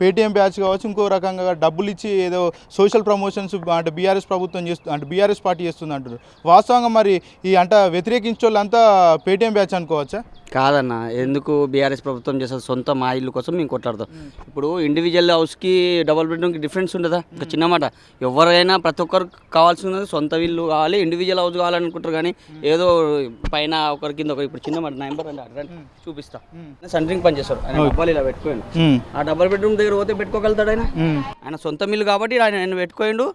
Paytm batch కావచ్చు ఇంకో రకంగా డబ్బులు ఇచ్చి ఏదో సోషల్ ప్రమోషన్స్ అంటే బీఆర్ఎస్ ప్రభుత్వం చేస్తుంది అంటే బీఆర్ఎస్ పార్టీ చేస్తుంది అంటారు వాస్తవంగా మరి ఈ అంట వ్యతిరేకించే వాళ్ళంతా పేటీఎం బ్యాచ్ అనుకోవచ్చా? కాదన్న. ఎందుకు బీఆర్ఎస్ ప్రభుత్వం చేసేది సొంత మా ఇల్లు కోసం మేము కొట్లాడతాం. ఇప్పుడు ఇండివిజువల్ హౌస్కి డబుల్ బెడ్రూమ్కి డిఫరెన్స్ ఉండదా? ఒక చిన్న మాట. ఎవరైనా ప్రతి ఒక్కరు కావాల్సినది సొంత ఇల్లు కావాలి ఇండివిజువల్ హౌస్ కావాలనుకుంటారు కానీ ఏదో పైన ఒకరి కింద ఒకరు. ఇప్పుడు చిన్న మాట నెంబర్ అడగండి చూపిస్తా. సెంటరింగ్ పని చేస్తారు ఆయన డబ్బాలు ఇలా పెట్టుకోండి ఆ డబుల్ బెడ్రూమ్ దగ్గర పోతే పెట్టుకోగలుగుతాడు ఆయన? ఆయన సొంత మిల్లు కాబట్టి ఆయన ఆయన పెట్టుకోండు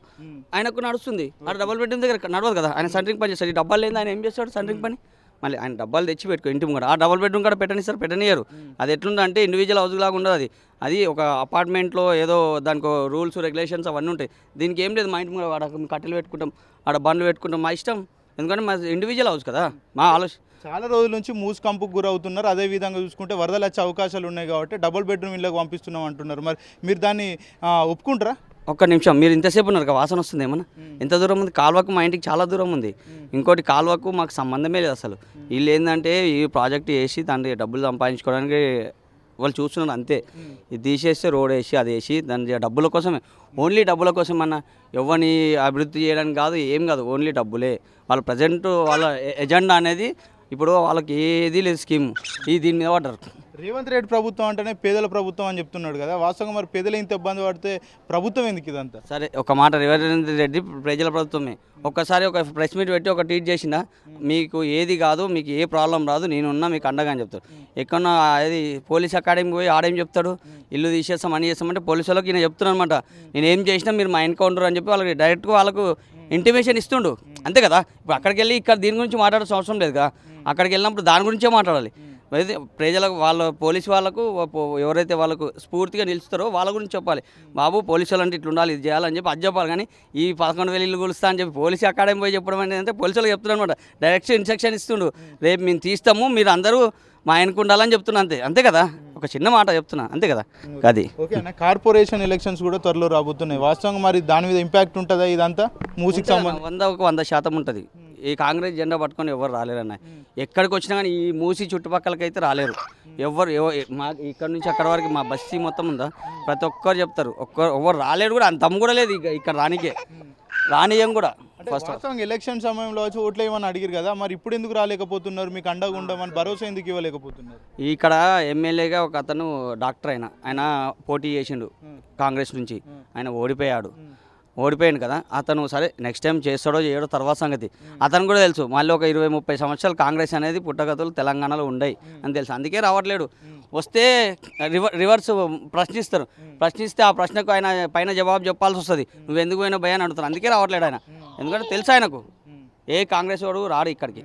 ఆయనకు నడుస్తుంది. ఆ డబుల్ బెడ్రూమ్ దగ్గర నడవదు కదా. ఆయన సెంటరింగ్ పని చేస్తాడు. ఈ డబ్బాలు లేదు ఆయన ఏం చేస్తాడు? సెంటరింగ్ పని? మళ్ళీ ఆయన డబ్బాలు తెచ్చి పెట్టుకో ఇంటి ముంగడ ఆ డబుల్ బెడ్రూమ్ కూడా పెట్టనిస్తారు పెట్టనియరు అది ఎట్లుంది అంటే ఇండివిజువల్ హౌస్ లాగా ఉండదు అది. అది ఒక అపార్ట్మెంట్లో ఏదో దానికి రూల్స్ రెగ్యులేషన్స్ అవన్నీ ఉంటాయి. దీనికి ఏం లేదు మా ఇంటి ముంగడ ఆడ కట్టెలు పెట్టుకుంటాం ఆడ బండ్లు పెట్టుకుంటాం మా ఇష్టం. ఎందుకంటే మా ఇండివిజువల్ హౌస్ కదా మా ఆలోచన చాలా రోజుల నుంచి మూసుకంపుకు గురవుతున్నారు. అదే విధంగా చూసుకుంటే వరదలు వచ్చే అవకాశాలు ఉన్నాయి కాబట్టి డబుల్ బెడ్రూమ్ ఇళ్ళకి పంపిస్తున్నాం అంటున్నారు. మరి మీరు దాన్ని ఒప్పుకుంటారా? ఒక్క నిమిషం. మీరు ఇంతసేపు ఉన్నారు కదా, వాసన వస్తుంది ఏమన్నా? ఎంత దూరం ఉంది కాలువకు మా ఇంటికి చాలా దూరం ఉంది. ఇంకోటి కాలువకు మాకు సంబంధమే లేదు అసలు. వీళ్ళు ఏంటంటే ఈ ప్రాజెక్ట్ వేసి దాన్ని డబ్బులు సంపాదించుకోవడానికి వాళ్ళు చూస్తున్నారు అంతే. ఇది తీసేస్తే రోడ్ వేసి అది వేసి దాని డబ్బుల కోసమే. ఓన్లీ డబ్బుల కోసం అన్న ఎవరిని అభివృద్ధి చేయడానికి కాదు ఏం కాదు ఓన్లీ డబ్బులే. వాళ్ళ ప్రజెంట్ వాళ్ళ ఎజెండా అనేది ఇప్పుడు వాళ్ళకి ఏది లేదు స్కీమ్. ఈ దీని మీద పడ్డారు రేవంత్ రెడ్డి ప్రభుత్వం అంటేనే పేదల ప్రభుత్వం అని చెప్తున్నాడు కదా. వాస్తవంగా మరి పేదలు ఇంత ఇబ్బంది పడితే ప్రభుత్వం ఎందుకు ఇదంతా? సరే ఒక మాట రేవంత్ రెడ్డి ప్రజల ప్రభుత్వమే. ఒక్కసారి ఒక ప్రెస్ మీట్ పెట్టి ఒక ట్వీట్ చేసిన మీకు ఏది కాదు మీకు ఏ ప్రాబ్లం రాదు నేనున్నా మీకు అండగా అని చెప్తాడు. ఎక్కడన్నా అది పోలీస్ అకాడమీకి పోయి ఆడేం చెప్తాడు? ఇల్లు తీసేస్తాం అని చేస్తామంటే పోలీసు వాళ్ళకి నేను చెప్తున్నాను అనమాట నేను ఏం చేసినా మీరు మా ఎన్కౌంటర్ అని చెప్పి వాళ్ళకి డైరెక్ట్గా వాళ్ళకు ఇంటిమేషన్ ఇస్తుండు. అంతే కదా? ఇప్పుడు అక్కడికి వెళ్ళి ఇక్కడ దీని గురించి మాట్లాడాల్సిన అవసరం లేదు కదా? అక్కడికి వెళ్ళినప్పుడు దాని గురించే మాట్లాడాలి. ప్రజలకు వాళ్ళ పోలీసు వాళ్ళకు ఎవరైతే వాళ్ళకు స్ఫూర్తిగా నిలుస్తారో వాళ్ళ గురించి చెప్పాలి. బాబు పోలీసు వాళ్ళు అంటే ఇట్లా ఉండాలి ఇది చేయాలని చెప్పి అది చెప్పాలి. కానీ ఈ పదకొండు వేలు ఇల్లు కొలుస్తా అని చెప్పి పోలీసు అకాడమీ పోయి చెప్పడం అంటే పోలీసు వాళ్ళకి చెప్తున్నాను అనమాట డైరెక్ట్ ఇన్స్ట్రక్షన్ ఇస్తుండు. రేపు మేము తీస్తాము మీరు అందరూ మా ఆయనకు ఉండాలని చెప్తున్నా అంతే. అంతే కదా? ఒక చిన్న మాట చెప్తున్నా అంతే కదా? అది. ఓకే అన్న కార్పొరేషన్ ఎలక్షన్స్ కూడా త్వరలో రాబోతున్నాయి. వాస్తవంగా మరి దాని మీద ఇంపాక్ట్ ఉంటుందా ఇదంతా? మూసికి సంబంధించి? వంద ఒక వంద శాతం ఉంటుంది. ఈ కాంగ్రెస్ జెండా పట్టుకొని ఎవరు రాలేరన్న. ఎక్కడికి వచ్చినా కానీ ఈ మూసి చుట్టుపక్కలకైతే రాలేరు. ఎవరు ఎవ- మా ఇక్కడ నుంచి అక్కడ వరకు మా బస్తీ మొత్తం ఉందా? ప్రతి ఒక్కరు చెప్తారు. ఒక్కరు ఎవరు రాలేరు కూడా అంత కూడా లేదు ఇక ఇక్కడ రానికే. రానియం కూడా ఫస్ట్ ఎలక్షన్ సమయంలో వచ్చి ఓట్లు ఏమని అడిగారు కదా మరి ఇప్పుడు ఎందుకు రాలేకపోతున్నారు? మీకు అండగా ఉండమని భరోసా ఎందుకు ఇవ్వలేకపోతున్నారు? ఇక్కడ ఎమ్మెల్యేగా ఒక అతను డాక్టర్ ఆయన ఆయన పోటీ చేసిండు కాంగ్రెస్ నుంచి. ఆయన ఓడిపోయాడు. ఓడిపోయాడు కదా అతను సరే నెక్స్ట్ టైం చేస్తాడో చేయడో తర్వాత సంగతి. అతను కూడా తెలుసు మళ్ళీ ఒక ఇరవై ముప్పై సంవత్సరాలు కాంగ్రెస్ అనేది పుట్టగతులు తెలంగాణలో ఉండయి అని తెలుసు. అందుకే రావట్లేడు. వస్తే రివర్ రివర్స్ ప్రశ్నిస్తారు. ప్రశ్నిస్తే ఆ ప్రశ్నకు ఆయన పైన జవాబు చెప్పాల్సి వస్తుంది. నువ్వు ఎందుకు పోయినా భయాన్ని అడుగుతారు అందుకే రావట్లేడు ఆయన. ఎందుకంటే తెలుసు ఆయనకు. ఏ కాంగ్రెస్ వాడు రాడు ఇక్కడికి.